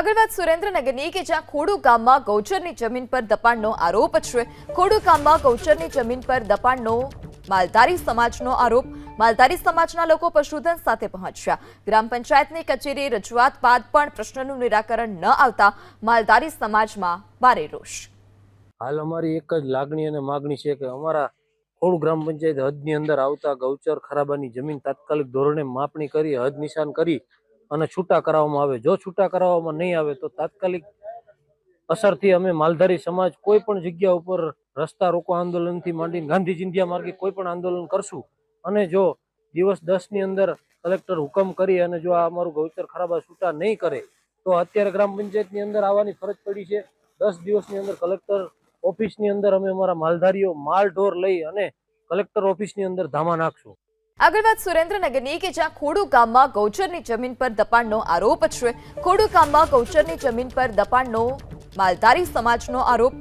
આગળ વાત સુરેન્દ્રનગરની કે જ્યાં ખોડુ ગામમાં ગૌચરની જમીન પર દબાણનો આરોપ છે. ખોડુ ગામમાં ગૌચરની જમીન પર દબાણનો માલધારી સમાજનો આરોપ. માલધારી સમાજના લોકો પશુધન સાથે પહોંચ્યા. ગ્રામ પંચાયતની કચેરી રજૂઆત બાદ પણ પ્રશ્નનું નિરાકરણ ન આવતા માલધારી સમાજમાં ભારે રોષ. હાલ અમારી એક જ લાગણી અને માગણી છે કે અમારા ખોડ ગ્રામ પંચાયત હદની અંદર આવતા ગૌચર ખરાબાની જમીન તાત્કાલિક ધોરણે માપણી કરી, હદ નિશાન કરી અને છૂટા કરાવવામાં આવે. જો છૂટા કરાવવામાં નહીં આવે તો તાત્કાલિક અસરથી અમે માલધારી સમાજ કોઈ પણ જગ્યા ઉપર રસ્તા રોકો આંદોલનથી માંડીને ગાંધી ચિંધ્યા માર્ગે કોઈ પણ આંદોલન કરશું. અને જો દિવસ દસની અંદર કલેક્ટર હુકમ કરી અને જો આ અમારું ગૌચર ખરાબા છૂટા નહીં કરે, તો અત્યારે ગ્રામ પંચાયતની અંદર આવવાની ફરજ પડી છે. દસ દિવસની અંદર કલેક્ટર ઓફિસની અંદર અમે અમારા માલધારીઓ માલ ઢોર લઈ અને કલેક્ટર ઓફિસની અંદર ધામા નાખશું. આગળ વાત સુરેન્દ્રનગરની કે જ્યાં ખોડુ ગામમાં ગૌચરની જમીન પર દબાણનો આરોપ છે. ખોડુ ગામમાં ગૌચરની જમીન પર દબાણનો, માલધારી સમાજનો આરોપ